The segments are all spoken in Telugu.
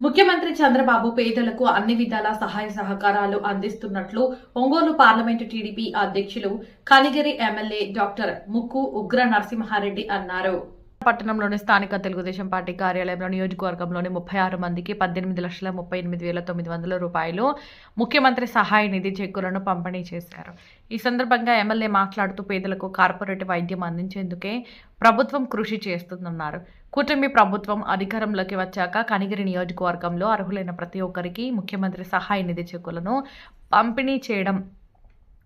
ముఖ్యమంత్రి చంద్రబాబు పేదలకు అన్ని విధాల సహాయ సహకారాలు అందిస్తున్నట్లు ఒంగోలు పార్లమెంటు టీడీపీ అధ్యక్షులు కనిగిరి ఎమ్మెల్యే డాక్టర్ ముక్కు ఉగ్ర నరసింహారెడ్డి అన్నారు. పట్టణంలోని స్థానిక తెలుగుదేశం పార్టీ కార్యాలయంలో నియోజకవర్గంలోని ముప్పై ఆరు మందికి పద్దెనిమిది లక్షల ముప్పై ఎనిమిది వేల తొమ్మిది వందల రూపాయలు ముఖ్యమంత్రి సహాయ నిధి చెక్కులను పంపిణీ చేశారు. ఈ సందర్భంగా ఎమ్మెల్యే మాట్లాడుతూ పేదలకు కార్పొరేట్ వైద్యం అందించేందుకే ప్రభుత్వం కృషి చేస్తుందన్నారు. కూటమి ప్రభుత్వం అధికారంలోకి వచ్చాక కనిగిరి నియోజకవర్గంలో అర్హులైన ప్రతి ఒక్కరికి ముఖ్యమంత్రి సహాయ నిధి చెక్కులను పంపిణీ చేయడం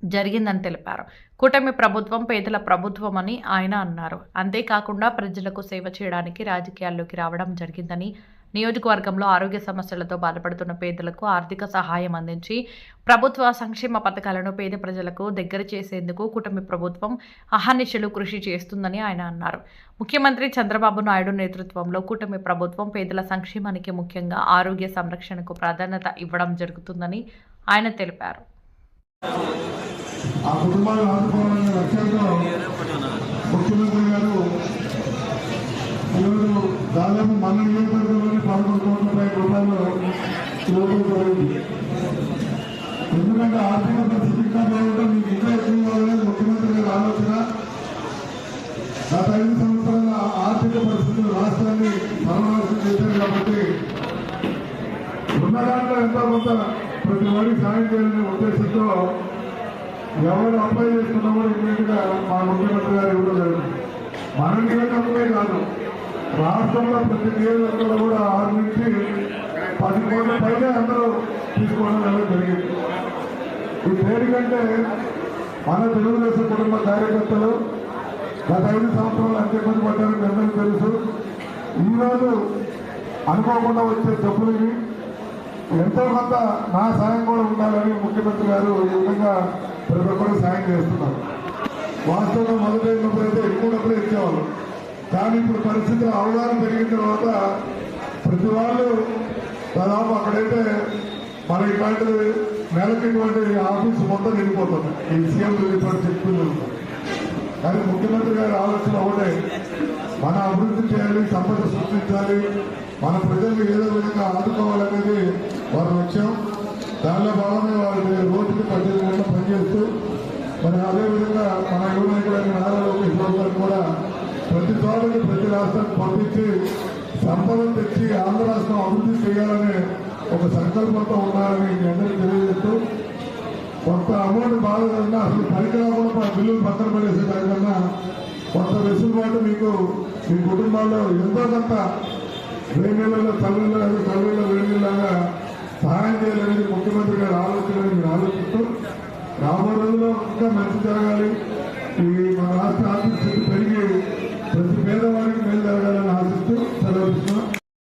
జరిగిందని తెలిపారు. కూటమి ప్రభుత్వం పేదల ప్రభుత్వం అని ఆయన అన్నారు. అంతేకాకుండా ప్రజలకు సేవ చేయడానికి రాజకీయాల్లోకి రావడం జరిగిందని నియోజకవర్గంలో ఆరోగ్య సమస్యలతో బాధపడుతున్న పేదలకు ఆర్థిక సహాయం అందించి ప్రభుత్వ సంక్షేమ పథకాలను పేద ప్రజలకు దగ్గర చేసేందుకు కూటమి ప్రభుత్వం అహర్నిశలు కృషి చేస్తుందని ఆయన అన్నారు. ముఖ్యమంత్రి చంద్రబాబు నాయుడు నేతృత్వంలో కూటమి ప్రభుత్వం పేదల సంక్షేమానికి ముఖ్యంగా ఆరోగ్య సంరక్షణకు ప్రాధాన్యత ఇవ్వడం జరుగుతుందని ఆయన తెలిపారు. ఆ కుటుంబాలు ఆదుకోవాలనే లక్ష్యంతో ముఖ్యమంత్రి గారు ఈరోజు దాదాపు మన నియోజకవర్గంలోనే పదకొండు కోట్ల పైన రూపాయలు ఇవ్వడం జరిగింది. ఎందుకంటే ఆర్థిక పరిస్థితి ఇంకా బాగుంటే మీకు ఇంకా ఎక్కువ కావాలని ముఖ్యమంత్రి గారి ఆలోచన. గత ఐదు సంవత్సరాల ఆర్థిక పరిస్థితులు రాష్ట్రాన్ని పరమావశం చేశారు కాబట్టి ఉన్న దాంట్లో ఎంతో కొంత ప్రతి వారికి సాయం చేయాలనే ఉద్దేశంతో ఎవరు అప్లై చేసుకున్నా కూడా మా ముఖ్యమంత్రి గారు ఇవ్వడం జరుగుతుంది మన నియోజకవర్గమే కాదు రాష్ట్రంలో ప్రతి నియోజకవర్గంలో కూడా ఆరు నుంచి పది కోట్ల పైన అందరూ తీసుకోవడం అనేది జరిగింది. ఈ దేనికంటే మన తెలుగుదేశం కుటుంబ కార్యకర్తలు గత ఐదు సంవత్సరాలు అంత ఇబ్బంది పడ్డారో మీ అందరికీ తెలుసు. ఈరోజు అనుకోకుండా వచ్చే జబ్బులు ఎంతో కొంత నా సాయం కూడా ఉండాలని ముఖ్యమంత్రి గారు ఈ విధంగా ప్రతి ఒక్కరు సాయం చేస్తున్నారు. వాస్తవంగా మొదలైనప్పుడు అయితే ఎక్కువ డబ్బులు ఇచ్చేవాళ్ళు. కానీ ఇప్పుడు పరిస్థితులు అవగాహన పెరిగిన తర్వాత ప్రతి వాళ్ళు దాదాపు అక్కడైతే మన ఇట్లాంటిది నెలకి ఇటువంటి ఆఫీసు మొత్తం నిండిపోతుంది. ఈ సీఎం రిపోర్ట్ చెప్తూనే కానీ ముఖ్యమంత్రి గారి ఆలోచన ఒకటే. మన అభివృద్ధి చేయాలి సంపద సృష్టించాలి. మన ప్రజలు ఏదో విధంగా ఆదుకోవాలనేది వారి లక్ష్యం. దానిలో భాగంగా వారు రోజుకి పద్దెనిమిది గంటలు పనిచేస్తూ మరి అదేవిధంగా మన యువ నాయకులైన నారా లోకేష్ బాబు గారు కూడా ప్రతి తోటకి ప్రతి రాష్ట్రానికి పంపించి సంపదను తెచ్చి ఆంధ్ర రాష్ట్రం అభివృద్ధి చేయాలనే ఒక సంకల్పంతో ఉన్నారని మీ అందరికీ తెలియజేస్తూ కొంత అమౌంట్ బాగా అసలు పరికరాలు బిల్లులు పక్కన పడేసే దానికన్నా కొంత వెసులుబాటు మీకు మీ కుటుంబాల్లో ఎంతో కొంత వేడి నీళ్ళలో చల్లీలో చల్లీలో సహాయం చేయాలనేది ముఖ్యమంత్రి గారి ఆలోచన మీరు ఆలోచిస్తూ రాబోయే రోజుల్లో ఇంకా మంచి జరగాలి.